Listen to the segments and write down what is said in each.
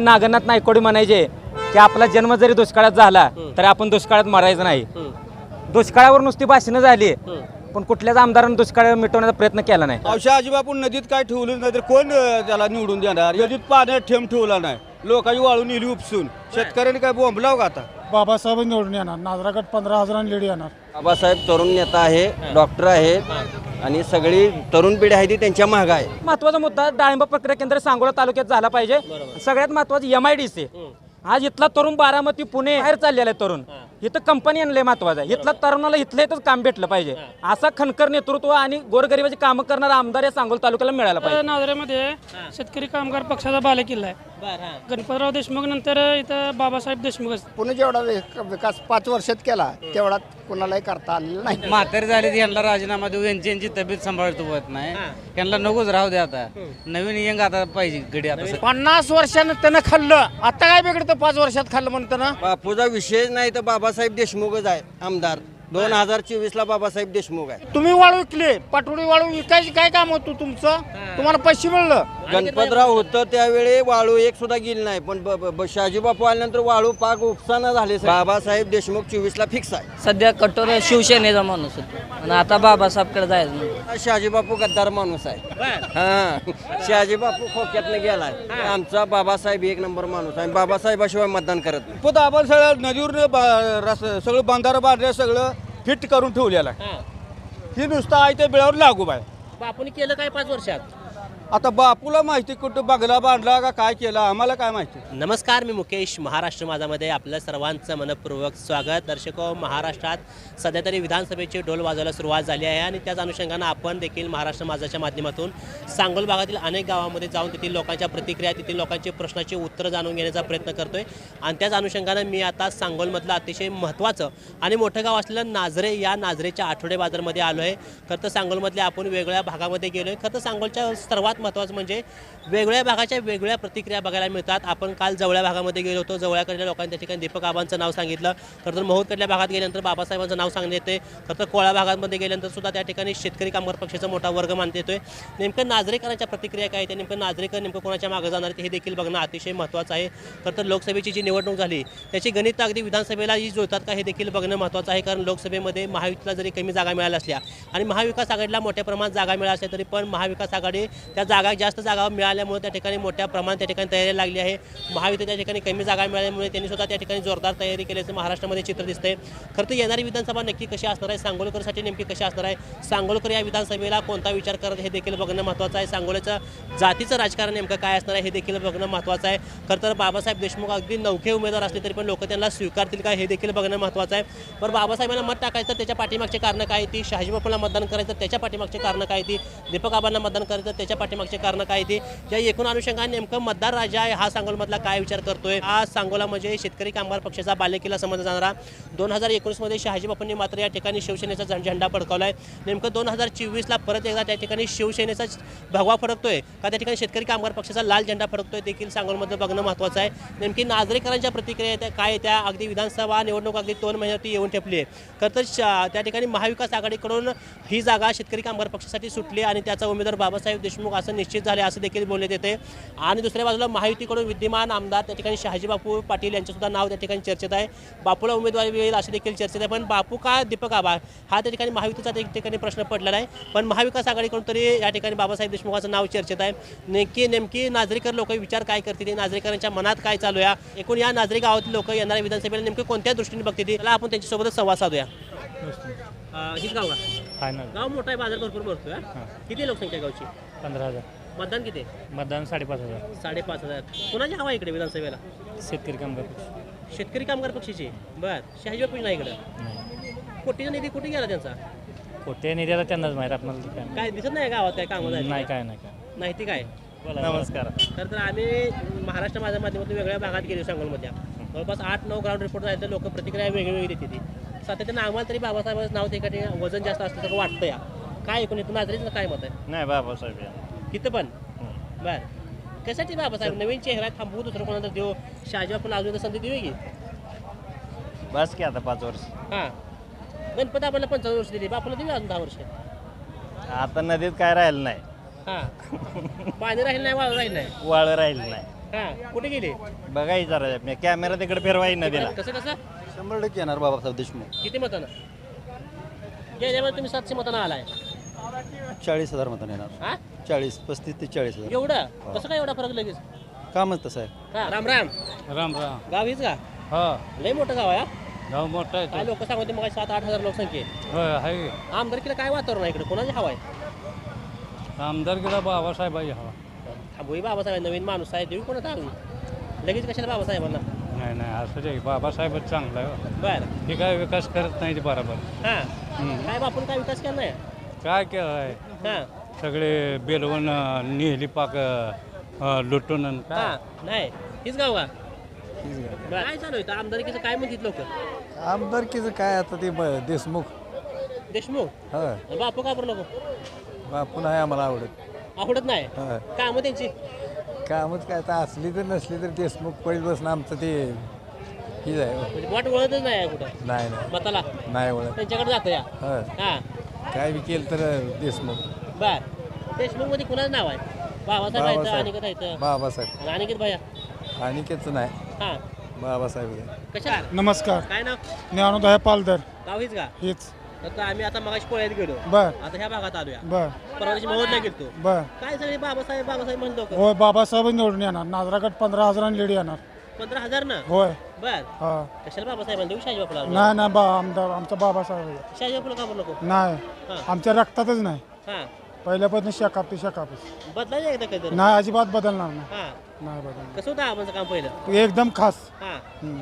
नागनाथ नायकोडी म्हणायचे की आपला जन्म जरी दुष्काळात झाला तरी आपण दुष्काळात मरायचं नाही. दुष्काळावर नुसती भाषणं झाली पण कुठल्याच आमदारानं दुष्काळ मिटवण्याचा प्रयत्न केला नाही. पावसा अजिबापून नदीत काय ठेवलं नाही तर कोण त्याला निवडून देणार? नदीत पाण्यात ठेम ठेवला नाही. लोकांची वाळून नेली उपसून. शेतकऱ्यांनी काय बोंबलाव का आता? बाबासाहेब निवडून येणार. नाजरागड पंधरा हजारांनी लीड येणार. बाबासाहेब तरुण नेता आहे डॉक्टर आहेत आणि सगळी तरुण पिढी आहे ती त्यांच्या मागं आहे. महत्त्वाचा मुद्दा डाळिंब प्रक्रिया केंद्र सांगोला तालुक्यात झाला पाहिजे. सगळ्यात महत्वाचं एम आय डी सी आज इथला तरुण बारामती पुणे बाहेर चाललेला आहे तरुण. इथं कंपनी आणलंय महत्वाचं आहे. इथला तरुणाला इथलं इथंच काम भेटलं पाहिजे. असा खनकर नेतृत्व आणि गोरगरिबाची कामं करणारा आमदार या सांगोला तालुक्याला मिळाला पाहिजे. नांदऱ्यामध्ये शेतकरी कामगार पक्षाचा बालेकिल्ला आहे. गणपतराव देशमुख नंतर इथं बाबासाहेब देशमुख पुणे जेवढा विक- विकास पाच वर्षात केला तेवढा कुणालाही करता आलेला नाही. म्हातारी झाली ती यांना राजीनामा देऊ यांची यांची तब्येत सांभाळतो होत नाही. यांना नकोच राहू दे आता. नवीन यंग आता पाहिजे गडी आता पन्नास वर्षानं त्यानं खाल्लं. आता काय बिघडतं पाच वर्षात खाल्लं म्हणतं ना बापूचा विषय नाही तर बाबासाहेब देशमुखच आहे आमदार. दोन हजार चोवीस ला बाबासाहेब देशमुख आहे तुम्ही वाळू विकले पाटोळी वाळू विकायची काय काम होतं तुमचं? तुम्हाला पैसे मिळलं? गणपतराव होतं त्यावेळी वाळू एक सुद्धा गेली नाही पण शहाजी बापू आल्यानंतर वाळू पाक उपसाना झाले बाबासाहेब देशमुख चोवीस ला फिक्स आहे. सध्या कठोर शिवसेनेचा माणूस होतो. आणि आता बाबासाहेबकडे जायचं. शहाजी बापू गद्दार माणूस आहे. हा शहाजी बापू खोक्यातनं गेलाय. आमचा बाबासाहेब एक नंबर माणूस आहे. बाबासाहेबाशिवाय मतदान करत नाही. पण आपण सगळं नदीवर सगळं बांधारं बांधलं सगळं. फिट करून ठेवलेलं आहे. ही. नुसतं आहे त्या बिळावर लागू बाय. बापून केलं काय पाच वर्षात? आता बापूला माहिती कुठं बंगला बांधला का काय केलं? आम्हाला काय माहिती? नमस्कार मी मुकेश महाराष्ट्र माझामध्ये आपलं सर्वांचं मनपूर्वक स्वागत. दर्शको हो, महाराष्ट्रात सध्या तरी विधानसभेची ढोल वाजवायला सुरुवात झाली आहे आणि त्याच अनुषंगानं आपण देखील महाराष्ट्र माझाच्या माध्यमातून सांगोल भागातील अनेक गावामध्ये जाऊन तेथील लोकांच्या प्रतिक्रिया तेथील लोकांची प्रश्नाची उत्तरं जाणून घेण्याचा प्रयत्न करतोय. आणि त्याच अनुषंगानं मी आता सांगोलमधलं अतिशय महत्त्वाचं आणि मोठं गाव असलेलं नाझरे या नाझरेच्या आठवडे बाजारमध्ये आलो आहे खरं तर सांगोलमधल्या आपण वेगळ्या भागामध्ये गेलो आहे खरं तर सांगोलच्या सर्वात महत्त्वाचं म्हणजे वेगळ्या भागाच्या वेगळ्या प्रतिक्रिया बघायला मिळतात. आपण काल जवळ्या भागामध्ये गेलो होतो. जवळ्याकडल्या लोकांनी त्या ठिकाणी दीपक आबांचं नाव सांगितलं. खरं तर महोदकडल्या भागात गेल्यानंतर बाबासाहेबांचं नाव सांगण्यात येते. खरं तर कोळ्या भागामध्ये गेल्यानंतर सुद्धा त्या ठिकाणी शेतकरी कामगार पक्षाचा मोठा वर्ग मानता येतोय. नेमकं नागरिकांच्या प्रतिक्रिया काय त्या नेमकं नागरिक नेमकं कोणाच्या मागे जाणार हे देखील बघणं अतिशय महत्त्वाचं आहे. खरं तर लोकसभेची जी निवडणूक झाली त्याची गणित अगदी विधानसभेला जी जुळतात का हे देखील बघणं महत्त्वाचं आहे. कारण लोकसभेमध्ये महायुतीला जरी कमी जागा मिळाल्या असल्या आणि महाविकास आघाडीला मोठ्या प्रमाणात जागा मिळाल्या असल्या तरी पण महाविकास आघाडी त्या जागा जास्त जागा मिळाल्यामुळे त्या ठिकाणी मोठ्या प्रमाणात त्या ठिकाणी तयारी लागली आहे. महायुती त्या ठिकाणी कमी जागा मिळाल्यामुळे त्यांनी सुद्धा त्या ठिकाणी जोरदार तयारी केल्याचं महाराष्ट्रामध्ये चित्र दिसतंय. खरं तर येणारी विधानसभा नक्की कशी असणार आहे? सांगोलकरसाठी नेमकी कशी असणार आहे? सांगोलकर या विधानसभेला कोणता विचार करत हे देखील बघणं महत्त्वाचं आहे. सांगोल्याचं जातीचं राजकारण नेमकं काय असणार आहे हे देखील बघणं महत्त्वाचं आहे. खरं तर बाबासाहेब देशमुख अगदी नवखे उमेदवार असले तरी पण लोक त्यांना स्वीकारतील का हे देखील बघणं महत्त्वाचं आहे. पण बाबासाहेबांना मत टाकायचं तर त्याच्या पाठीमागचे कारणं काय ती? शहाजी बापूला मतदान करायचं त्याच्या पाठीमागचे कारणं काय ती? दीपक आबांना मतदान करायचं त्याच्या पाठी पाठीमागचे कारण काय ते? या एकूण अनुषंगाने नेमकं मतदार राजा आहे हा सांगोलमधला काय विचार करतोय? हा सांगोला म्हणजे शेतकरी कामगार पक्षाचा बालेकिला समजला जाणारा. दोन हजार एकोणीसमध्ये शहाजी बापूंनी मात्र या ठिकाणी शिवसेनेचा झेंडा फडकावलाय. नेमकं दोन हजार चोवीसला परत एकदा त्या ठिकाणी शिवसेनेचा भगवा फडकतोय का? त्या ठिकाणी शेतकरी कामगार पक्षाचा लाल झेंडा फडकतोय देखील सांगोलमधलं बघणं महत्त्वाचं आहे. नेमकी नागरिकांच्या प्रतिक्रिया त्या काय त्या? अगदी विधानसभा निवडणूक अगदी दोन महिन्यावरती येऊन ठेपली आहे. खरं तर त्या ठिकाणी महाविकास आघाडीकडून ही जागा शेतकरी कामगार पक्षासाठी सुटली आणि त्याचा उमेदवार बाबासाहेब देशमुख असं निश्चित झाले असं देखील बोलण्यात येते. आणि दुसऱ्या बाजूला महायुतीकडून विद्यमान आमदार त्या ठिकाणी शहाजी बापू पाटील यांचं सुद्धा नाव त्या ठिकाणी चर्चेत आहे. बापूला उमेदवारी मिळेल असे देखील चर्चेत आहे. पण बापू का दीपक आबा हा त्या ठिकाणी महायुतीचा त्या ठिकाणी प्रश्न पडलेला आहे. पण महाविकास आघाडीकडून तरी या ठिकाणी बाबासाहेब देशमुखाचं नाव चर्चेत आहे. नेमकी नेमकी नागरिकर लोक विचार काय करतील? नागरिकांच्या मनात काय चालू आहे? एकूण या नागरिक गावातील लोक येणाऱ्या विधानसभेला नेमके कोणत्या दृष्टीने बघतील? त्याला आपण त्यांच्यासोबतच संवाद साधूया. हीच गाव का? गाव मोठा आहे बाजार भरपूर भरतोय हा? किती लोकसंख्या गावची? पंधरा हजार. मतदान किती? मतदान साडेपाच हजार. साडेपाच हजार. कोणाची हवा आहे इकडे विधानसभेला? शेतकरी कामगार शेतकरी कामगार पक्षाची? बर. शहाजी बापू नाही इकडं. कोटीचा निधी कुठे गेला त्यांचा? कोठे निधी आता त्यांनाच माहीत आपल्याला काय काय दिसत नाही गावात काय काम नाही काय नाही काय माहिती काय? नमस्कार. तर तर आम्ही महाराष्ट्र माझ्या माध्यमातून वेगळ्या भागात गेलो सांगोलमध्ये जवळपास आठ नऊ ग्राउंड रिपोर्ट झाले तर लोक प्रतिक्रिया वेगळी देते ती. सातत्यानं आम्हाला तरी बाबासाहेबांचं नाव त्या ठिकाणी वजन जास्त असल्यासारखं वाटतं या. काय एकूण इथून नाजरीचं काय मत आहे? नाही बाबासाहेब तिथं पण? बर. कशासाठी बाबासाहेब? नवीन चेहरा थांबवू दुसरं कोणाला देऊ? शहाजी बापूला अजून एकदा संधी देऊ की? बस की आता पाच वर्ष. हां. गणपती आपल्याला पंचावन्न वर्ष दिली. बापूला देऊ अजून दहा वर्ष. आता नदीत काय राहिलं नाही. हां. पाणी राहील नाही वाळू राहील नाही. वाळ राहिलं नाही. हा. कुठे गेले? बघाय जरा. मी कॅमेरा तिकडे फिरवाई नदीला. कसं कसं? शंभर टक्के येणार बाबासाहेब देशमुख. किती मतानं? गेल्यावर तुम्ही सातशे मतानं आलाय. चाळीस हजार मतांनी येणार. हा? चाळीस पस्तीस ते चाळीस हजार. एवढं? कसं काय एवढा फरक लगेच? कामच तसं आहे. हा राम राम. राम राम. गाव हीच का? हा. लय मोठं गाव आहे हा? गाव मोठा काय लोक सांगते मग सात आठ हजार लोकसंख्या आहे. होय आहे. आमदारकीला काय वातावरण आहे इकडे? कोणाची हवा आहे? आमदारकीला बाबासाहेबाई हवा. थांबवी बाबासाहेब नवीन माणूस आहे देऊ कोणा हवी लगेच कशाला बाबासाहेबांना? नाही नाही असं नाही बाबासाहेबच चांगला आहे बर. हे काय विकास करत नाही ते बरोबर. हा. काय बापून काय विकास केला नाही? काय केलं आहे? हा. सगळे बेलवून अं, नेहली पाक लुटून आणि काय? हा नाही. हीच गाव का? बरं. काय चालू आहे आमदारकीचं काय म्हणतात लोक? आमदारकीचं काय आता ते देशमुख. देशमुख? हा. बापू का बरं नको बापू नाही आम्हाला आवडत. आवडत नाही? हा. कामं त्यांची? कामच काय आता असली तर नसली तर देशमुख पहिली बसणं आमचं ते हीच आहे. हो. म्हणजे वाट वळतच नाही आहे कुठं? नाही नाही. मताला? नाही ओळख त्यांच्याकडे जातं या हा. हा. काय बी केलं तर देशमुख. बर. देशमुखमध्ये कुणाचं नाव आहे? बाबासाहेब बाबासाहेब. अनिकेत आहेत. बाबासाहेब. अनिकेत भैया? नाही. हा. बाबासाहेब आहे. कशा नमस्कार. काय नाव? ज्ञानोदय आहे पालदर गाव हीच का? हेच. आता आम्ही आता मगाशी पोळ्यात गेलो. बर. आता ह्या भागात आलोया. बर. परवा दिवशी महोदय गेलतो. बर. काय सगळे बाबासाहेब बाबासाहेब म्हणतो होय बाबासाहेब निवडून येणार. नाजरागड पंधरा हजारांनी लेडी येणार. पंधरा हजार ना? होय. बर. हा. कशाला बाबासाहेब देऊ? शाहजी बापूला नाही नाही बा आमचा बाबासाहेब आहे. शाहजी बापूला का बरं नको? नाही. हा. आमच्या रक्तातच नाही. हा. पहिल्यापासून शेकाप ते शेकापच बदलायचं एकदा काहीतरी नाही अजिबात बदलणार नाही. हा. नाही बदलणार. कसं होतं आबाचं काम पहिलं? एकदम खास. हा. हम्म.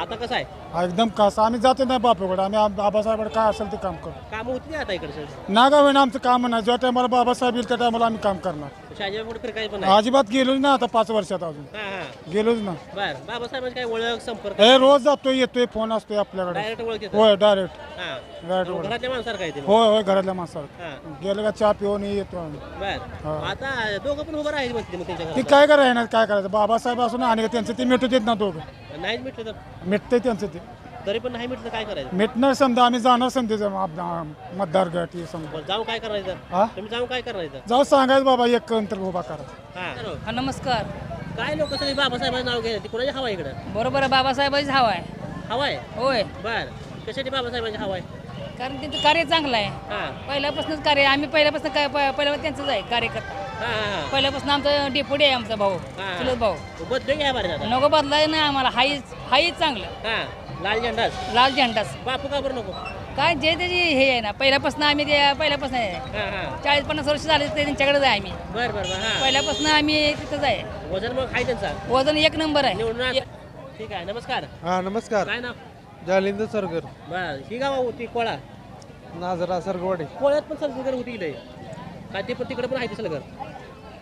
आता कसं आहे? हा, एकदम खास. आम्ही जातो नाही बापूकडे. आम्ही आम- बाबासाहेबाकडे काय असेल ते काम करतो कामं होती ना आता इकडचं ना का होईना आमचं काम नाही. ज्या टायमाला बाबासाहेब येईल त्या टायमाला आम्ही काम करणार. शाहजी पण अजिबात गेलोच ना आता पाच वर्षात अजून. हा हा. गेलोच ना बर बाबासाहेबांची काय ओळख संपर्क? हे रोज जातोय येतोय फोन असतोय आपल्याकडे. डायरेक्ट ओळख येतं होय डायरेक्ट हा. डायरेक्ट ओळख. घरातल्या माणसाला काय ते मग. होय होय घरातल्या माणसाला हा. गेलं का चहा पिऊन येतो आम्ही. बर. हा. आता दोघं पण उभं राहिले म्हणते मग त्यांच्या ते घरात. काय करायचं काय करायचं? बाबासाहेब असून आणि त्यांचं ते मिटू देत ना दोघं. नाहीच तर? त्यांचं ते. तरी पण नाही मिटलं काय करायचं? मिटणार समजा आम्ही जाणार समजा मतदार गट हे समजा जाऊन काय करायचं? तुम्ही जाऊन काय करायचं? जाऊ सांगायचं बाबा एक कंतर उभा करा. हा. हा नमस्कार. काय लोक सगळे बाबासाहेबांचं नाव घ्यायला ती कोणाची हवा आहे इकडं? बरोबर आहे बाबासाहेबाचीच हवा आहे. हवा आहे? होय. बर. कशासाठी बाबासाहेबांची हवा आहे? कारण त्यांचं कार्य चांगलं आहे. हा. पहिल्यापासूनच कार्य आम्ही पहिल्यापासून काय पहिल्यापासून त्यांचंच आहे कार्यकर्ता. हा हा पहिल्यापासून आमचा डेपुटी आहे आमचा भाऊ हा. चुलत भाऊ. बदलू घ्या बरं आता नको बदलाय नाही आम्हाला हाईच हाईच चांगलं. हा लाल झेंडाच लाल झेंडाच बापू का बरं नको? काय जे त्याची हे आहे ना पहिल्यापासून आम्ही ते पहिल्यापासून आहे. हा हा. चाळीस पन्नास वर्ष झाले ते त्यांच्याकडेच आहे आम्ही. बर बर बर हा. पहिल्यापासून आम्ही तिथंच आहे. वजन मग आहे त्यांचा? वजन एक नंबर आहे. निवडून. ठीक आहे नमस्कार. हा नमस्कार. काय नाव? जालिंद सरगर. बर ही गावा होती कोळा. नाजरा सरगवाडे. कोळ्यात पण सलगर होती इथे काय ते पण तिकडे पण आहे ते सलगर.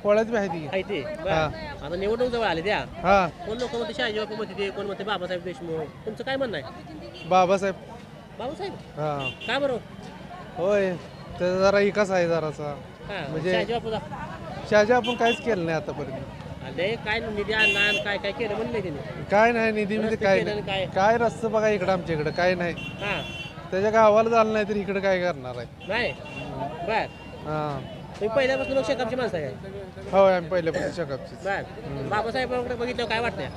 पोळ्यात बी आहे ती. आहे ते? बर आता निवडणूक जवळ आले त्या. हा. कोण लोक म्हणते शहाजी बापू म्हणते ते कोण म्हणते बाबासाहेब देशमुख? तुमचं काय म्हणणं आहे? बाबासाहेब. बाबासाहेब? हा. का बरं? होय त्याचा जरा विकास आहे जराचा हा म्हणजे- शहाजी बापूचा. शहाजी आपण काहीच केलं नाही आतापर्यंत. अरे काय निधी आणला आणि काय काय केलं म्हणलं त्यांनी काय नाही निधी म्हणजे काय केलं आणि नाही काय? काय रस्तं बघा इकडं आमच्या इकडं काय नाही. हा. त्याच्या गावाला झालं नाही तर इकडं काय करणार आहे? नाही? बर. हा. तुम्ही पहिल्यापासून लोक शेकापची माणसं आहे होय आम्ही पहिल्यापासून शकापची बर. बाबासाहेबांकडे बघितलं काय वाटतंय?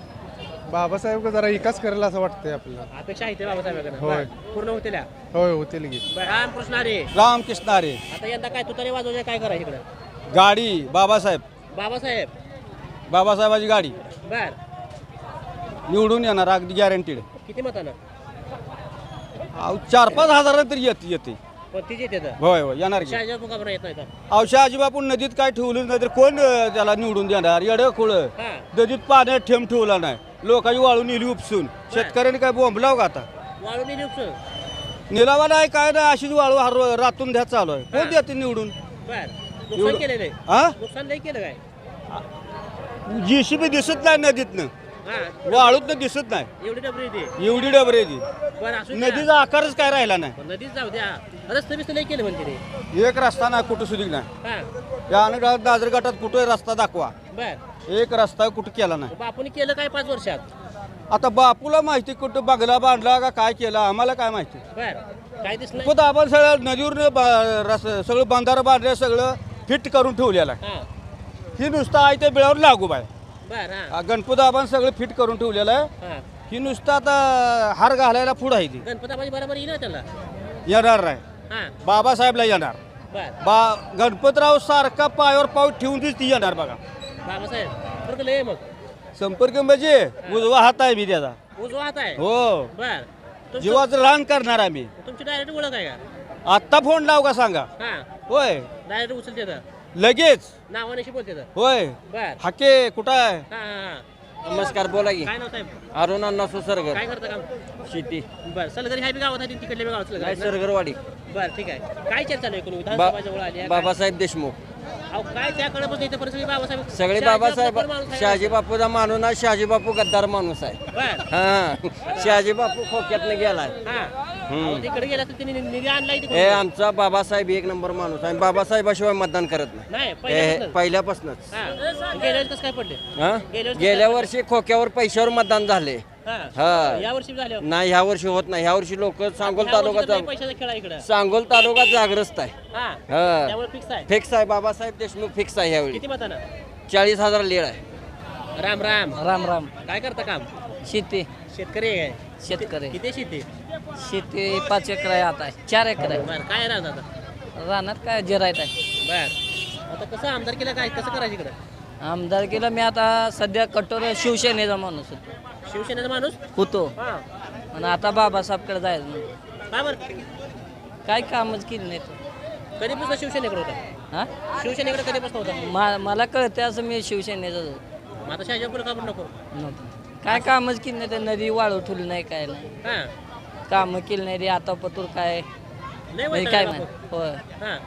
बाबासाहेब का जरा विकास करेल असं वाटतंय आपल्याला. अपेक्षा आहे ते बाबासाहेबांकडे. होय. बर. पूर्ण होतील या. होय होतील की. बर रामकृष्ण अरे रामकृष्ण अरे आता यंदा काय तुतारी वाजवायचं काय करायचं इकडं? गाडी बाबासाहेब. बाबासाहेब. बाबासाहेबाची गाडी. बर. निवडून येणार अगदी गॅरंटीड किती मतानं? चार पाच हजार तरी येत येते. पण तिचे येते तर. होय होय येणार की. शहाजी बापू का बरं येत नाही तर अवशा अजिबापून नदीत काय ठेवलं नाही तर कोण अं, त्याला निवडून देणार? येडं खुळं हा. नदीत पाण्यात ठेम ठेवला नाही. लोकांची वाळू नेली उपसून. शेतकऱ्यांनी काय बोंबलाव का आता? वाळू नेली उपसून? निलावा नाही काय नाही अशीच वाळू हर रातून द्या चालू आहे. कोण देते निवडून? बर. नुकसान एवढं- केलेलं आहे हा? नुकसान नाही केलं काय? जीसीबी दिसत नाही नदीतनं. हा वाळूतनं दिसत नाही. एवढी डबरी येते एवढी डबरेची बरं असू द्या. नदीचा आकारच काय राहिला नाही. पण जाऊ द्या. रस्ते बिस्ते नाही केलं म्हणते ते एक रस्ता नाही कुठं सुधी नाही. हा. या अनेक दादर गटात कुठं रस्ता दाखवा. बर. एक रस्ता कुठं केला नाही. बापूने केलं काय पाच वर्षात? आता बापूला माहिती कुठं बगला बांधला का काय केलं आम्हाला काय माहिती? बर. काय दिसलं? पण आपण सगळं नदीवर बा- सगळं बंधारं बांधलं सगळं फिट करून ठेवलेलं आहे. हा. ही नुसतं आहे त्या बिळावर लागू बाय. बर हा. गणपती आपण सगळं फिट करून ठेवलेलं आहे. हा. ही नुसतं आता हार घालायला पुढं आहे ती. गणपताबाजी बरोबर येईल ना त्याला? येणार नाही. हा. बाबासाहेबला येणार. बर. बा गणपतराव सारखा पायावर पाऊस ठेवून तीच ती येणार बघा. बाबासाहेब बरोबर लय मग. संपर्क म्हणजे उजवा हात आहे मी त्याचा. उजवा हात आहे? हो. बर. तुमचं- जीवाचं रान करणार आम्ही. तुमची डायरेक्ट ओळख आहे का? आत्ता फोन लाव का सांगा. हा. होय. डायरेक्ट उचलते तर लगेच? नावानिशी बोलते तर. होय. बर. हाके कुठं आहे? हा हा हा. नमस्कार बोला की. काय नाव साहेब? अरुण अण्णा सुसरगर. काय करता काम? शेती. बर सलगरी ह्या बी गावात आहे तिकडल्या बी गावात काय सलगरी सरगरवाडी बर ठीक आहे. काय चर्चा चालू आहे कोणी? बा- विधानसभा जवळ आली आहे काय? बाबासाहेब देशमुख. अहो काय त्याकडे पण इथे परिस्थिती बाबासाहेब सगळे शहाजी बाबासाहेब आपला माणूस आहे. शहाजी बापूचा माणूस ना शहाजी बापू गद्दार माणूस आहे. बर. हा शहाजी बापू खोक्यातनं गेलाय. हा. अहो, तिकडे गेला तर त्यांनी निधी आणलाय तिकडे हे आमचा बाबासाहेब एक नंबर माणूस आहे. बाबासाहेबाशिवाय मतदान करत नाही. नाही हे पहिल्यापासून. पहिल्यापासूनच. हा. गेल्या वेळेस कसं काय पडले? हा? गेल्या वर्षी गेल्या वर्षी खोक्यावर पैशावर मतदान झाले. हा. हा. या वर्षी झाले नाही ह्या वर्षी होत नाही. ह्या वर्षी लोक सांगोल तालुका लय पैशाचा खेळ आहे इकडं. सांगोल तालुका जागृत आहे. हा. हा. त्यामुळे फिक्स आहे. फिक्स आहे. बाबासाहेब देशमुख फिक्स आहे किती मतानं? चाळीस हजार लीड आहे. राम राम. राम राम. काय करता काम? शेती. शेतकरी आहे शेतकरी. किती शेती? शेती पाच एकर आहे आता चार एकर आहे. बर काय राहत आता? राहणार काय जिरायत आहे. बर. आता कसं आमदार केलं काय? कसं करायचं इकडं? आमदारकीला मी आता सध्या कठोर शिवसेनेचा माणूस होतो. शिवसेनेचा माणूस? होतो. हा. आणि आता बाबासाहेबकडे जायचं म्हणून. काय बरं? काय कामच केली नाही कधीपासून शिवसेनेकडे होता? हा? शिवसेनेकडे कधीपासून होता? मा मला कळते असं मी शिवसेनेचा मग आता शाहजापूर का पण नको. काय कामच केली नाही ते नदी वाळू ठेवली नाही काय नाही. हा. कामं केली नाही रे आता पतूर काय? नाही म्हणजे काय बापू? होय. हा.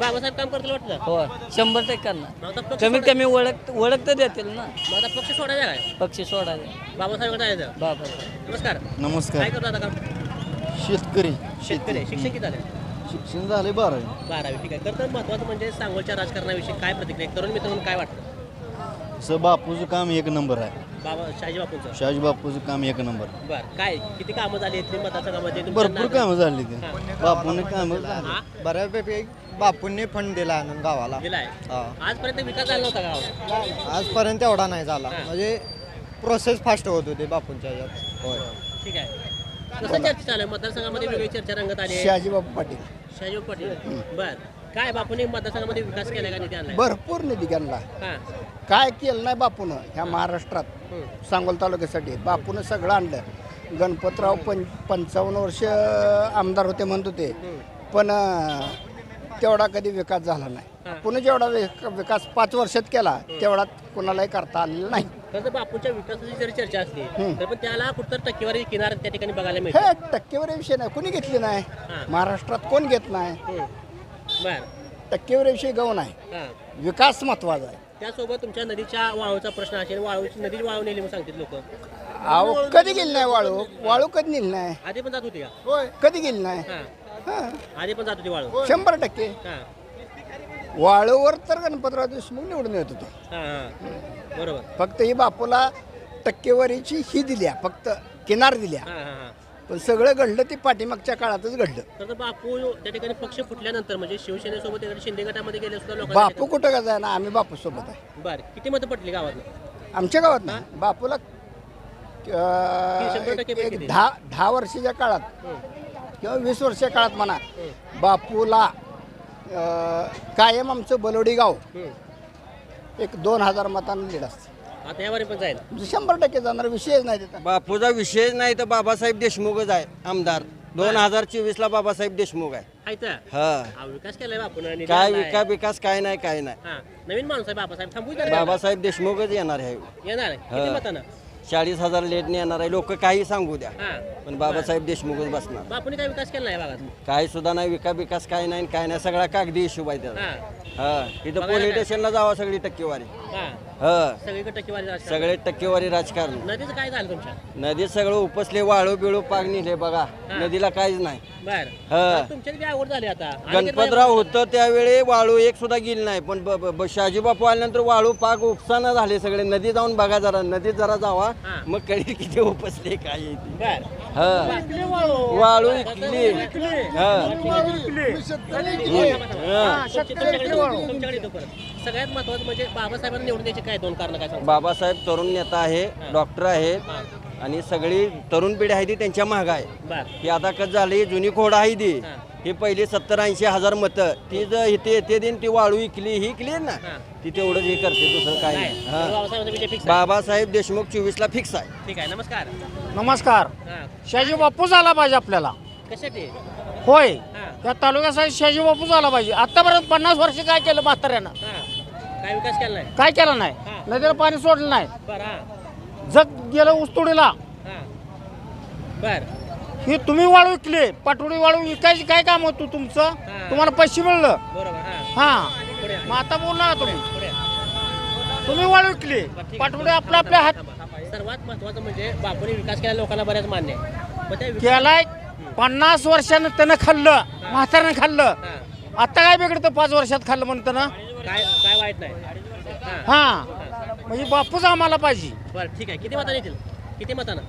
बाबासाहेब काम करतील वाटतं? होय. शंभर टक्के करणार. मग आता पक्ष कमीत सोडा- कमी ओळख ओळख तर देतील ना. मग आता पक्ष सोडायचा काय? पक्षी सोडायचे. बाबासाहेबकडे जायचं बाबा. नमस्कार. नमस्कार. काय करतो आता काम? शेतकरी. शेतकरी. शिक्षण किती झाले? शिक्षण झाले बारावी. बारावी. ठीक आहे. तर महत्वाचं म्हणजे सांगोलच्या राजकारणाविषयी काय प्रतिक्रिया एक तरुण मित्र म्हणून काय वाटतं? असं बापूचं काम एक नंबर आहे. बाबा शहाजी बापूंचं? शहाजी बापूचं काम एक नंबर. बर काय किती कामं झाली इथली मतदारसंघामध्ये तुमच्या भरपूर? कामं झाली ते. बापूने कामं? बऱ्यापैकी बापूंनी फंड दिला आणून गावाला. दिलाय? हा. आजपर्यंत विकास झाला नव्हता गावात? आजपर्यंत एवढा नाही झाला. हा. म्हणजे प्रोसेस फास्ट होत होते बापूंच्या यात. होय. ठीक आहे. कसं चर्चा चालू आहे? मतदारसंघामध्ये वेगळी चर्चा रंगत आली आहे. शहाजी बापू पाटील. शाहजी पाटील. बर. काय बापूने मतदारसंघामध्ये विकास केला का निधी आणलाय? भरपूर निधी हा. काय केलं नाही बापून ह्या महाराष्ट्रात हम्म. सांगोल तालुक्यासाठी. बापून सगळं आणलं. गणपतराव पं पंचावन्न वर्ष आमदार होते म्हणत होते. पण अं, तेवढा कधी विकास झाला हा. नाही पुणे जेवढा विक- विकास पाच वर्षात केला तेवढा कोणालाही करता आलेला नाही. बापूच्या विकासाची जरी चर्चा असली हम्म. तर पण त्याला कुठं टक्केवारी किनार त्या ठिकाणी बघायला मिळते. हे टक्केवारी विषय नाही. कोणी घेतली नाही. हा. महाराष्ट्रात कोण घेत नाही. हम्म. बर. टक्केवारी विषयी गव नाही हा. विकास महत्त्वाचा आहे. त्यासोबत तुमच्या नदीच्या वाळूचा प्रश्न असेल वाळूची नदी वाळू नेली म्हणून सांगतात लोक. अहो कधी गेली नाही वाळू? वाळू कधी नेली नाही? आधी पण जात होती का? कधी गेली नाही? हा. हा. आधी पण जात होती वाळू. शंभर टक्के. हा. वाळूवर तर गणपतराव देशमुख निवडून येत होतो. हा हा. बरोबर. फक्त ही बापूला टक्केवारीची ही दिल्या फक्त किनार दिल्या. हा हा हा. पण सगळं घडलं ते पाठीमागच्या काळातच घडलं. तर बापू त्या ठिकाणी पक्ष फुटल्यानंतर म्हणजे शिवसेनेसोबत एखाद्या शिंदे गटामध्ये गेले सुद्धा लोक बापू कुठं का जाय ना आम्ही बापू सोबत आहे. बर किती मतं पडली गावात आमच्या गावात ना बापूला शंभर अं, टक्के एक- पैकी एक दिली. दहा दहा वर्षाच्या काळात किंवा वीस वर्षाच्या काळात म्हणा बापूला अं, कायम आमचं बलोडी गाव एक दोन हजार मतांना लीड असते. आता यावर पण जाईल. म्हणजे शंभर टक्के जाणार विषयच नाही तिथं. बापूचा विषय नाही तर बाबासाहेब देशमुखच आहे आमदार. दोन हजार चोवीस ला बाबासाहेब देशमुख आहे. आहे तर हा. विकास केलाय बापून काय विकास विकास काय नाही काय नाही. हा नवीन माणूस आहे बाबासाहेब. थांबू द्या रे. बाबासाहेब देशमुखच येणार आहे. येणार आहे. किती मतानं? चाळीस हजार लेटने येणार आहे. लोक काही सांगू द्या. हा. पण बाबासाहेब देशमुखच बसणार. बापूने काय विकास केला नाही भागात? काय सुद्धा नाही विकास विकास काय नाही काय नाही. सगळा कागदी हिशोब आहे त्याचा. हा. हा इथं पोलीस? स्टेशनला जावा सगळी टक्केवारी. हा. हा. सगळीकडे टक्केवारी राजकारण. सगळे टक्केवारी राजकारण. नदीचं काय झालं तुमच्या? नदीत सगळं उपसले वाळू बिळू पाग निघले बघा. नदीला काहीच नाही. बर. हा. तुमच्यात बी आवड झाली आता. आणि गणपतराव होतं त्यावेळी वाळू एक सुद्धा गेली नाही. पण ब- ब- ब- शहाजी बापू आल्यानंतर वाळू पाक उपसाना झाले सगळे. नदी जाऊन बघा जरा. नदीत जरा जावा. हा. मग कळेल किती उपसले काय आहे ते. बर. हा. वाळू. इकली हा. हा. तुमच्याकडे तुमच्याकडे येतो परत. सगळ्यात महत्वाचं म्हणजे बाबासाहेबांना निवडून द्यायचे काय दोन कारण काय? बाबासाहेब तरुण नेता आहे डॉक्टर आहेत आणि सगळी तरुण पिढी आहे ती त्यांच्या मागं आहे. बर. ही आता कसं झाली जुनी खोड आहे ती. हा. पहिली सत्तर ऐंशी हजार मतं. ती जर इथे येते दिन ती वाळू इकली ही इकली ना. ती तेवढंच हे करते दुसरं काय नाही. नाही. तर हा. बाबासाहेबांचा विजय फिक्स बाबासाहेब देशमुख चोवीसला फिक्स आहे. ठीक आहे नमस्कार. नमस्कार. हा. शाजी बापूच आला पाहिजे आपल्याला. कशासाठी होय. त्या तालुक्यासाठी शाजी बापूच आला पाहिजे. आतापर्यंत पन्नास वर्ष काय केलं म्हाताऱ्यानं? काय विकास केला नाही? काय केलं नाही. नदीला पाणी सोडलं नाही. बर हा. जग गेलं ऊसतोडीला. हा. बर. ही तुम्ही वाळू विकली पाटोडी वाळू विकायची काय काम होतं तुमचं. तुम्हाला पैसे मिळलं. बरोबर हा. हा. पुढे मग आता बोलणार तुम्ही. पुढे तुम्ही वाळू विकली. पाटोडी आपल्या आपल्या हात सर्वात महत्वाचं म्हणजे बापूने विकास केला लोकांना बऱ्याच मान्य आहे. मग त्या विकास- केलाय. पन्नास वर्षानं त्यानं खाल्लं म्हाताऱ्यानं खाल्लं. आता काय बिघडतं? पाच वर्षात खाल्लं म्हणतं ना काय काय वाईट नाही. हा. म्हणजे बापूच आम्हाला पाहिजे. बरं ठीक आहे. किती मतांनी येतील? किती मतानं?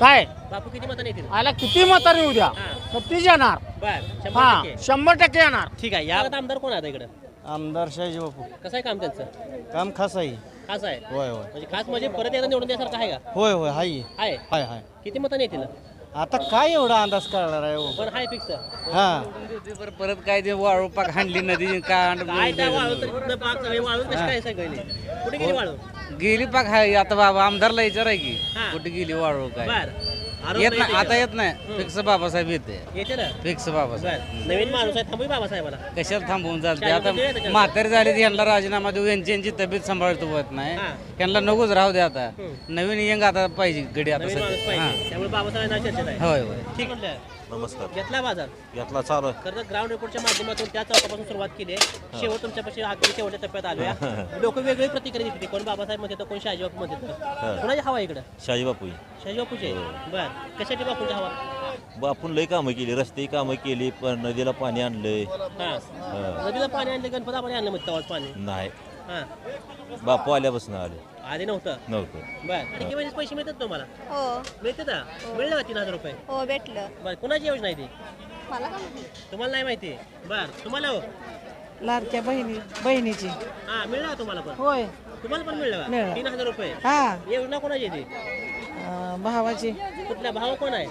काय? बापू किती मतांनी येतील? आला किती मताने उद्या. कत्तीच येणार. बर शंभर हा टक्के. शंभर टक्के येणार. ठीक आहे या भागात आमदार कोण आहे इकडं? आमदार शाहजी बापू. कसं आहे काम त्यांचं? काम खास आहे. खास आहे? होय होय. म्हणजे खास म्हणजे परत एकदा निवडून द्यासारखं आहे का? होय होय हाय आहे? हाय हाय किती मतांनी येतील? आता काय एवढा अंदाज कळणार आहे हो? पण हाय फिक्स हा. पर- परत काय ते वाळू पाक हाणली नदी काय काय त्या वाळू तर इथनं पाक सगळे वाळू कशी काय सगळी कुठे गेली वाळू? गेली पाक हाय आता बाबा आमदारला विचार आहे की हा. कुठे गेली वाळू काय? बर. येत नाही आता येत नाही. फिक्स बाबासाहेब येते. येते ना फिक्स बर. बाबासाहेब नवीन माणूस आहे थांबू बाबासाहेबाला. कशाला थांबवून चालते आता. म्हातारे झाले तर यांना राजीनामा देऊ यांची यांची तब्येत सांभाळतो होत नाही. हा. यांना नकोच राहू दे आता. नवीन यंग आता पाहिजे गडी आता नवीन माणूस सध्या. हा. पाहिजे त्यामुळे बाबासाहेबांना चर्चेत आहे. होय होय. ठीक आहे. नमस्कार. घेतला बाजार? यातला चालू आहे. खरं तर ग्राउंड रिपोर्टच्या माध्यमातून त्या चौकापासून सुरुवात केली आहे. शेवट तुमच्यापाशी अगदी शेवटच्या टप्प्यात आलोया. लोक वेगळी प्रतिक्रिया देते कोण बाबासाहेब तर कोण शहाजीबापू तर? कोणाची हवा इकडं? शाजी बापू शहाजीबापूचे बर. कशाची बापूची हवा? बापून लय कामं केली रस्ते कामं केली पण नदीला पाणी आणलंय. हा. हा. नदीला पाणी आणलं गणपती आपण आणलं मग तेव्हाच पाणी. नाही. हा. बापू आल्यापासून आले. आधी नव्हतं? नव्हतं. बर. आणि वेळेस पैसे मिळतात तुम्हाला? हो. मिळते ना? मिळलं का तीन हजार रुपये? हो भेटलं. बर कुणाची योजना आहे ती? मला का माहिती? तुम्हाला नाही माहिती? बर तुम्हाला हो? लाडक्या बहिणी बहिणीची. हा मिळलं का तुम्हाला पण? होय. तुम्हाला पण मिळलं का? मिळलं. तीन हजार रुपये? हा. योजना कोणाची आहे ती? अं, भावाची. कुठल्या भाव कोण आहे?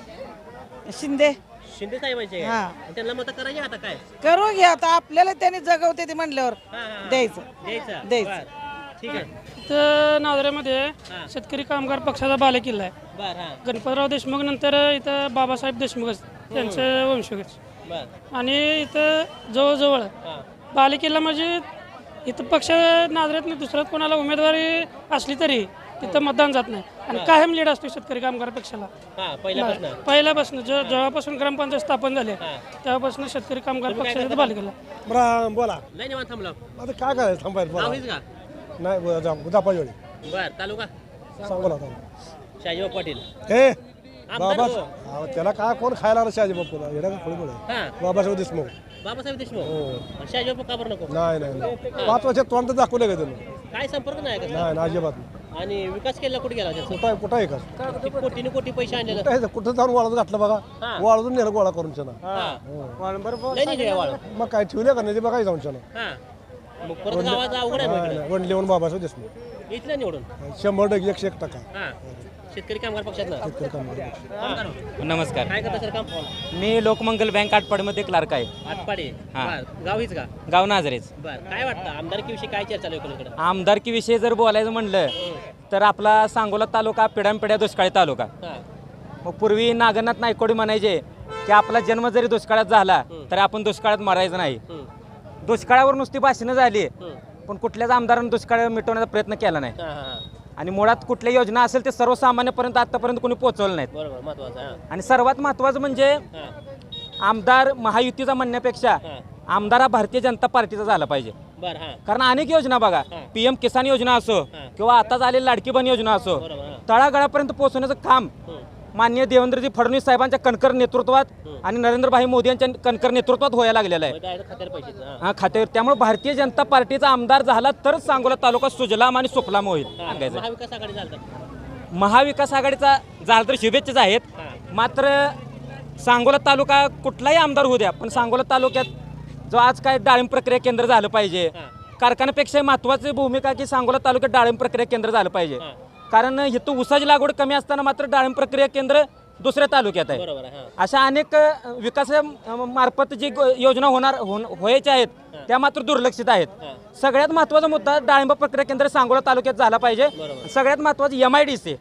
शिंदे. शिंदे साहेबांचे आहे. हा. आणि त्यांना मत करायची आता काय? करू घे आता. आपल्याला त्यांनी जगवते ते म्हणल्यावर. हा, हा. द्यायचं. द्यायचं. द्यायचं. बर. ठीक आहे. इथं नांदऱ्यामध्ये शेतकरी कामगार पक्षाचा बालेकिल्ला आहे. बर हा. गणपतराव देशमुख नंतर इथं बाबासाहेब देशमुखच त्यांचे वंशज. बर. आणि इथं जवळजवळ हा. बालेकिल्ला म्हणजे इथं पक्ष नांदऱ्यात दुसऱ्यात कोणाला उमेदवारी असली तरी तिथं मतदान जात नाही. आणि कायम लीड असतो शेतकरी कामगार पक्षाला. हा पहिल्यापासून. पहिल्यापासून जे- जेव्हापासून ग्रामपंचायत स्थापन झाले तेव्हापासून शेतकरी कामगार पक्षाचा बालेकिल्ला. बोला. लय निवांत थांबलो आता काय करायचं? थांबायचं नाव हीच का? नाही बर तालुका? सांगू ना शाजीबाब पाटील. हे आमदार बाबा हो. अहो, त्याला काय कोण खायला लागलं शाहजी बापूला? येडा का खोळी बोला हा. बाबासाहेब देशमुख. बाबासाहेब देशमुख? हो. आणि शाजीबाब का बरं नको? नाही नाही नाही. पाच वर्षात तोंड तर दाखवलं का त्यानं? काय संपर्क नाही का? नाही नाही अजिबात नाही. आणि विकास केला कुठे गेला त्याचा? कुठं आहे कुठं आहे का? किती कोटीने कोटी पैसे आणलेलं? कुठं जाऊन वाळत घातलं बघा. हा. वाळून नेलं गोळा करून चना हा. वाळू मग काय ठेवले का नाही ते बघाय जाऊन हा. मग परत गावाचा अवघड आहे मग नाही, इकडं. नाही, वडले येऊन बाबासाहेब देशमुख इथलं निवडून? शंभर टक्के एकशे एक टक्का. हा. शेतकरी कामगार पक्षातलं? शेतकरी कामगार. नमस्कार. काय करता सर काम? मी लोकमंगल बँक आटपाडीमध्ये क्लार्क आहे. आटपाडी. हा. बर. गाव हीच का? गाव नाझरेच बर. काय वाटतं? आमदारकीविषयी काय चर्चा चालू आहे इकडे आमदारकीविषयी जर बोलायचं म्हणलं तर आपला सांगोला तालुका पिढ्यानपिढ्या दुष्काळी तालुका. हा. मग पूर्वी नागनाथ नायकोडी म्हणायचे की आपला जन्म जरी दुष्काळात झाला तरी आपण दुष्काळात मरायचं नाही. हम्म. दुष्काळावर नुसती भाषणं झाली. पण कुठल्याच आमदारानं दुष्काळ मिटवण्याचा प्रयत्न केला नाही. आणि मुळात कुठल्या योजना असेल ते सर्वसामान्यपर्यंत आतापर्यंत कोणी पोहोचवलं नाहीत महत्वाचं. आणि सर्वात महत्त्वाचं म्हणजे आमदार महायुतीचा म्हणण्यापेक्षा. आमदार हा भारतीय जनता पार्टीचा झाला पाहिजे बर कारण अनेक योजना बघा. पीएम किसान योजना असो. किंवा आताच आलेली लाडकी बहीण योजना असो तळागाळापर्यंत पोहोचवण्याचं काम माननीय देवेंद्रजी फडणवीस साहेबांच्या कणकर नेतृत्वात आणि नरेंद्रभाई मोदी यांच्या कणकर नेतृत्वात व्हायला लागलेलं आहे. हा. खात्यावर. त्यामुळे भारतीय जनता पार्टीचा आमदार झाला तरच सांगोला तालुका सुजलाम आणि सुफलाम होईल. सांगायचं. महाविकास आघाडीचा झाला तर शुभेच्छाच आहेत. मात्र सांगोला तालुका कुठलाही आमदार होऊ द्या पण सांगोला तालुक्यात जो आज काय डाळिंब प्रक्रिया केंद्र झालं पाहिजे. कारखान्यापेक्षा महत्वाची भूमिका की सांगोला तालुक्यात डाळिंब प्रक्रिया केंद्र झालं पाहिजे. कारण इथं ऊसाची लागवड कमी असताना मात्र डाळिंब प्रक्रिया केंद्र दुसऱ्या तालुक्यात आहे. हां. अशा अनेक विकास मार्फत जी योजना होणार होण- व्हायच्या आहेत त्या मात्र दुर्लक्षित आहेत. सगळ्यात महत्त्वाचा मुद्दा डाळिंब प्रक्रिया केंद्र सांगोला तालुक्यात झाला पाहिजे. सगळ्यात महत्वाचं एम आय डी सी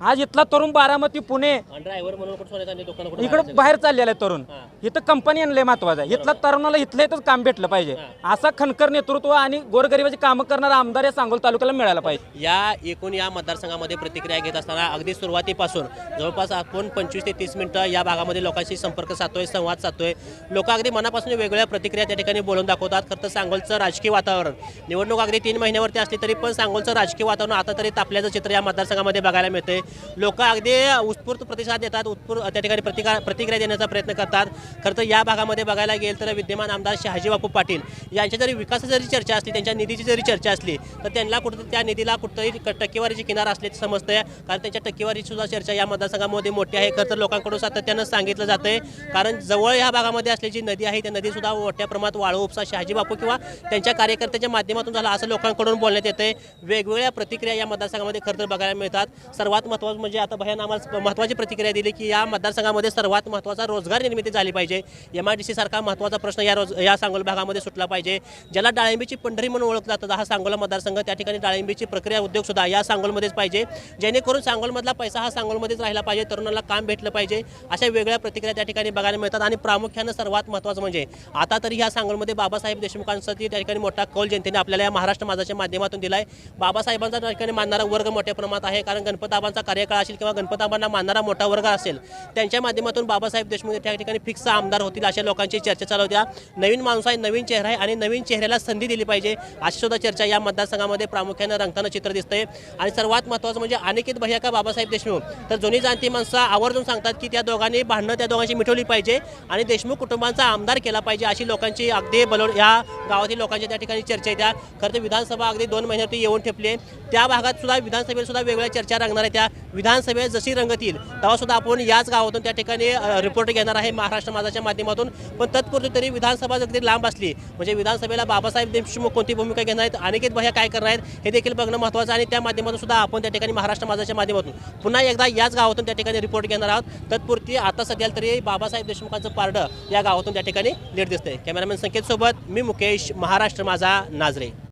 आज इथला तरुण बारामती पुणे. ड्रायव्हर म्हणून कुठं सोडायचं आणि दुकानं कुठं इकडं बाहेर चाललेला? आहे तरुण. इथं कंपनी आणलंय महत्वाचं. आहे इथला तरुणाला इथल्या इथंच काम भेटलं पाहिजे. असा खणकर नेतृत्व आणि गोरगरिबाची कामं करणारा आमदार या सांगोला तालुक्याला मिळाला पाहिजे. या एकूण या मतदारसंघामध्ये प्रतिक्रिया घेत असताना अगदी सुरुवातीपासून जवळपास आपण पंचवीस ते तीस मिनिटं या भागामध्ये लोकांशी संपर्क साधतोय संवाद साधतोय. लोक अगदी मनापासून वेगवेगळ्या प्रतिक्रिया त्या ठिकाणी बोलून दाखवतात. खरं तर सांगोलचं राजकीय वातावरण. निवडणूक अगदी तीन महिन्यावरती असली तरी पण सांगोलचं राजकीय वातावरण आता तरी तापल्याचं चित्र या मतदारसंघामध्ये बघायला मिळते लोक अगदी उत्स्फूर्त प्रतिसाद देतात उत्स्फूर्त त्या ठिकाणी प्रतिकार प्रतिक्रिया देण्याचा प्रयत्न करतात. खरं तर या भागामध्ये बघायला गेलं तर विद्यमान आमदार शहाजी बापू पाटील यांच्या जरी विकासाची जरी चर्चा असली त्यांच्या निधीची जरी चर्चा असली तर त्यांना कुठं त्या निधीला कुठंतरी टक्केवारीची किनार असल्याचे आहे कारण त्यांच्या टक्केवारीची सुद्धा चर्चा या मतदारसंघामध्ये मोठी आहे. खरं तर लोकांकडून सातत्यानं सांगितलं जातं आहे कारण जवळ ह्या भागामध्ये असलेली नदी आहे त्या नदीसुद्धा मोठ्या प्रमाणात वाळू उपसा शहाजी बापू किंवा त्यांच्या कार्यकर्त्यांच्या माध्यमातून झाला असं लोकांकडून बोलण्यात येतं आहे वेगवेगळ्या प्रतिक्रिया या मतदारसंघामध्ये खरं तर बघायला मिळतात. सर्वात महत्त्वाचं म्हणजे आता भयान आम्हाला महत्त्वाची प्रतिक्रिया दिली की या मतदारसंघामध्ये सर्वात महत्त्वाचा रोजगार निर्मिती झाली पाहिजे. एम आय डी सी सारखा महत्त्वाचा प्रश्न या रोज या सांगोला भागामध्ये सुटला पाहिजे. ज्याला डाळिंबीची पंढरी म्हणून ओळखला जातं हा सांगोला मतदारसंघ त्या ठिकाणी डाळिंबीची प्रक्रिया उद्योग सुद्धा या सांगोलमध्येच पाहिजे. जेणेकरून सांगोलमधला पैसा हा सांगोलमध्येच राहिला पाहिजे तरुणाला काम भेटलं पाहिजे. अशा वेगळ्या प्रतिक्रिया त्या ठिकाणी बघायला मिळतात आणि प्रामुख्यानं सर्वात महत्त्वाचं म्हणजे आता तरी ह्या सांगोलमध्ये बाबासाहेब देशमुखांसाठी त्या ठिकाणी मोठा कौल जनतेने आपल्याला या महाराष्ट्र माझाच्या माध्यमातून दिला आहे बाबासाहेबांचा त्या ठिकाणी मानणारा वर्ग मोठ्या प्रमाणात आहे कारण गणपतबाबांचा कार्यकाळ असेल किंवा गणपताबांना मानणारा मोठा वर्ग असेल त्यांच्या माध्यमातून बाबासाहेब देशमुख त्या ठिकाणी फिक्स आमदार होतील अशा लोकांची चर्चा चालू होत्या नवीन माणूस आहे नवीन चेहरा आहे आणि नवीन चेहऱ्याला संधी दिली पाहिजे अशी सुद्धा चर्चा या मतदारसंघामध्ये प्रामुख्यानं रंगताना चित्र दिसतंय. आणि सर्वात महत्त्वाचं म्हणजे अनिकेत भैया का बाबासाहेब देशमुख. तर जुनी जाणती माणसं आवर्जून सांगतात की त्या दोघांनी भांडणं त्या दोघांची मिटवली पाहिजे आणि देशमुख कुटुंबांचा आमदार केला पाहिजे अशी लोकांची अगदी बलोड या गावातील लोकांची त्या ठिकाणी चर्चा येत्या. खरं तर विधानसभा अगदी दोन महिन्यावरती येऊन ठेपली आहे. त्या भागात सुद्धा विधानसभेत सुद्धा वेगवेगळ्या चर्चा रंगणार आहे त्या. विधानसभेत जशी रंगत येईल तेव्हासुद्धा आपण याच गावातून त्या ठिकाणी रिपोर्ट घेणार आहे महाराष्ट्र माझाच्या माध्यमातून. पण तत्पूर्वी तरी विधानसभा अगदी लांब असली म्हणजे विधानसभेला बाबासाहेब देशमुख कोणती भूमिका घेणार आहेत अनिकेत भैया काय करणार आहेत हे देखील बघणं महत्त्वाचं आहे आणि त्या माध्यमातून सुद्धा आपण त्या ठिकाणी महाराष्ट्र माझाच्या माध्यमातून पुन्हा एकदा याच गावातून त्या ठिकाणी रिपोर्ट घेणार आहोत. तत्पुरती आता सध्या तरी बाबासाहेब देशमुखांचं पारडं या गावातून त्या ठिकाणी लेट दिसतंय. कॅमेरामॅन संकेतसोबत मी मुकेश महाराष्ट्र माझा नाजरे.